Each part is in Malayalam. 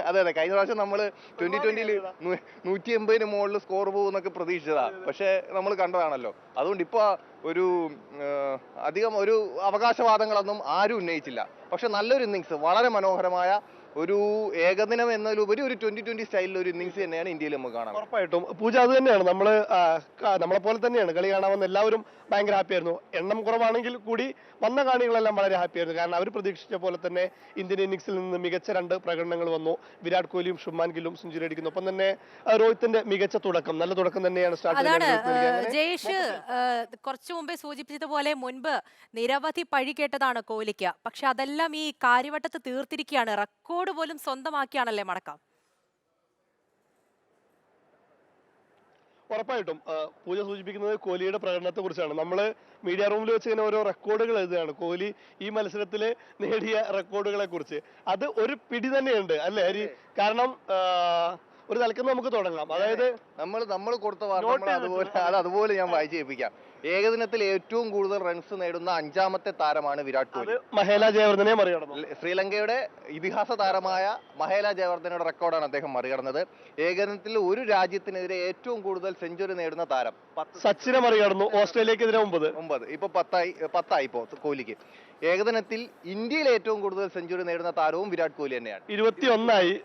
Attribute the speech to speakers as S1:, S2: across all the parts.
S1: അതെ അതെ. കഴിഞ്ഞ പ്രാവശ്യം നമ്മൾ ട്വന്റി ട്വന്റിയിൽ നൂറ്റി എൺപതിന് മുകളിൽ സ്കോർ പോകുന്നൊക്കെ പ്രതീക്ഷിച്ചതാ. പക്ഷെ നമ്മൾ കണ്ടതാണല്ലോ. അതുകൊണ്ട് ഇപ്പൊ ഒരു അധികം ഒരു അവകാശവാദങ്ങളൊന്നും ആരും ഉന്നയിച്ചില്ല. പക്ഷെ നല്ലൊരു ഇന്നിങ്സ് വളരെ മനോഹരമായ ഒരു ഏകദിനം എന്നതിലുപരി ഒരു ട്വന്റി ട്വന്റി സ്റ്റൈലിൽ ഒരു ഇന്നിങ്സ് തന്നെയാണ് ഇന്ത്യയിൽ നമുക്ക് കാണാൻ
S2: ഉറപ്പായിട്ടും. പൂജ അത് തന്നെയാണ്. നമ്മൾ നമ്മളെ പോലെ തന്നെയാണ്. കളി കാണാമെന്ന് വന്ന എല്ലാവരും ഭയങ്കര ഹാപ്പി ആയിരുന്നു. എണ്ണം കുറവാണെങ്കിൽ കൂടി വന്ന കാണികളെല്ലാം വളരെ ഹാപ്പി ആയിരുന്നു. കാരണം അവർ പ്രതീക്ഷിച്ച പോലെ തന്നെ ഇന്ത്യൻ ഇന്നിങ്സിൽ നിന്ന് മികച്ച രണ്ട് പ്രകടനങ്ങൾ വന്നു. വിരാട് കോഹ്ലിയും ഷുമാൻ ഗില്ലും സെഞ്ചുറി അടിക്കുന്നു. ഒപ്പം തന്നെ രോഹിത്തിന്റെ മികച്ച തുടക്കം. നല്ല തുടക്കം തന്നെയാണ് സ്റ്റാർട്ട്
S3: അതാണ് ജയേഷ് കുറച്ചു മുമ്പേ സൂചിപ്പിച്ചതുപോലെ മുൻപ് നിരവധി പഴി കേട്ടതാണ് കോഹ്ലിക്ക്. പക്ഷെ അതെല്ലാം ഈ കാര്യവട്ടത്ത് തീർത്തിരിക്കുകയാണ്. റെക്കോർഡ് പോലും സ്വന്തമാക്കിയാണല്ലേ മടക്കം?
S2: ഉറപ്പായിട്ടും. പൂജ സൂചിപ്പിക്കുന്നത് കോഹ്ലിയുടെ പ്രകടനത്തെ കുറിച്ചാണ് നമ്മൾ മീഡിയ റൂമിൽ വെച്ച് ഇങ്ങനെ ഓരോ റെക്കോർഡുകൾ എഴുതുകയാണ്. കോഹ്ലി ഈ മത്സരത്തിൽ നേടിയ റെക്കോർഡുകളെ കുറിച്ച് അത് ഒരു പിടി തന്നെയുണ്ട് അല്ലേ ഹരി? കാരണം ഒരു തലക്കെന്ന് നമുക്ക് തുടങ്ങാം. അതായത്
S1: നമ്മൾ നമ്മൾ കൊടുത്ത വാർത്ത അതുപോലെ അത് അതുപോലെ ഞാൻ വായിച്ചു കേൾപ്പിക്കാം. ഏകദിനത്തിൽ ഏറ്റവും കൂടുതൽ റൺസ് നേടുന്ന അഞ്ചാമത്തെ താരമാണ് വിരാട് കോഹ്ലി.
S2: മഹേല ജയവർദ്ധനെ മറികടന്നു.
S1: ശ്രീലങ്കയുടെ ഇതിഹാസ താരമായ മഹേല ജയവർദ്ധനയുടെ റെക്കോർഡാണ് അദ്ദേഹം മറികടന്നത്. ഏകദിനത്തിൽ ഒരു രാജ്യത്തിനെതിരെ ഏറ്റവും കൂടുതൽ സെഞ്ചുറി നേടുന്ന താരം.
S2: സച്ചിനെ മറികടന്നു ഓസ്ട്രേലിയക്കെതിരെ ഒമ്പത്.
S1: ഒമ്പത്. ഇപ്പൊ പത്തായി പത്തായി ഇപ്പോ കോഹ്ലിക്ക്. ഏകദിനത്തിൽ ഇന്ത്യയിൽ ഏറ്റവും കൂടുതൽ സെഞ്ചുറി നേടുന്ന താരവും വിരാട് കോഹ്ലി തന്നെയാണ്.
S2: ഇരുപത്തി ഒന്നായി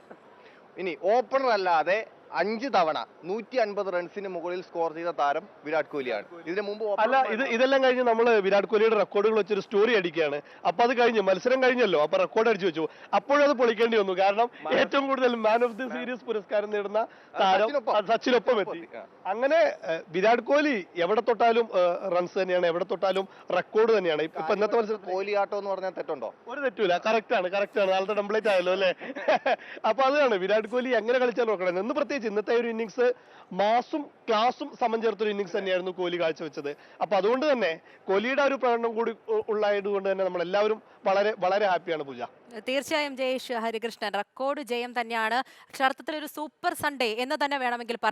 S1: ഇനി ഓപ്പണർ അല്ലാതെ അഞ്ച് തവണ നൂറ്റി അൻപത് റൺസിന് മുകളിൽ സ്കോർ ചെയ്ത താരം വിരാട് കോഹ്ലിയാണ്. ഇതിനു മുമ്പ്
S2: അല്ല ഇത് ഇതെല്ലാം കഴിഞ്ഞ് നമ്മൾ വിരാട് കോഹ്ലിയുടെ റെക്കോർഡുകൾ വെച്ചൊരു സ്റ്റോറി അടിക്കുകയാണ്. അപ്പൊ അത് കഴിഞ്ഞ് മത്സരം കഴിഞ്ഞല്ലോ അപ്പൊ റെക്കോർഡ് അടിച്ചു വെച്ചു. അപ്പോഴത് പൊളിക്കേണ്ടി വന്നു. കാരണം ഏറ്റവും കൂടുതൽ മാൻ ഓഫ് ദി സീരീസ് പുരസ്കാരം നേടുന്ന താരം
S1: സച്ചിനൊപ്പം.
S2: എത്തി. അങ്ങനെ വിരാട് കോഹ്ലി എവിടെ തൊട്ടാലും റൺസ് തന്നെയാണ്. എവിടെ തൊട്ടാലും റെക്കോർഡ് തന്നെയാണ്. ഇപ്പൊ ഇപ്പൊ ഇന്നത്തെ മത്സരം
S1: കോഹ്ലി ആട്ടോ എന്ന് പറഞ്ഞാൽ തെറ്റുണ്ടോ?
S2: ഒരു തെറ്റൂല കറക്റ്റ് ആണ് കറക്റ്റ് ആണ്. നാളത്തെ കംപ്ലീറ്റ് ആയല്ലോ അല്ലേ? അപ്പൊ അതാണ്. വിരാട് കോഹ്ലി എങ്ങനെ കളിച്ചാൽ നോക്കണം എന്ന് പ്രത്യേകിച്ച് ഇന്നത്തെ ഒരു ഇന്നിങ്സ് മാസും ക്ലാസും സമം ചേർത്തൊരു ഇന്നിങ്സ് തന്നെയായിരുന്നു കോഹ്ലി കാഴ്ചവെച്ചത്. അപ്പൊ അതുകൊണ്ട് തന്നെ കോഹ്ലിയുടെ ഒരു പ്രകടനം കൂടി ഉ- കൊണ്ട് തന്നെ നമ്മൾ എല്ലാവരും വളരെ വളരെ ഹാപ്പിയാണ് പൂജ.
S3: തീർച്ചയായും ജയേഷ് ഹരികൃഷ്ണൻ റെക്കോർഡ് ജയം തന്നെയാണ്. അക്ഷരാർത്ഥത്തിൽ ഒരു സൂപ്പർ സൺഡേ എന്ന് തന്നെ വേണമെങ്കിൽ പറയാം.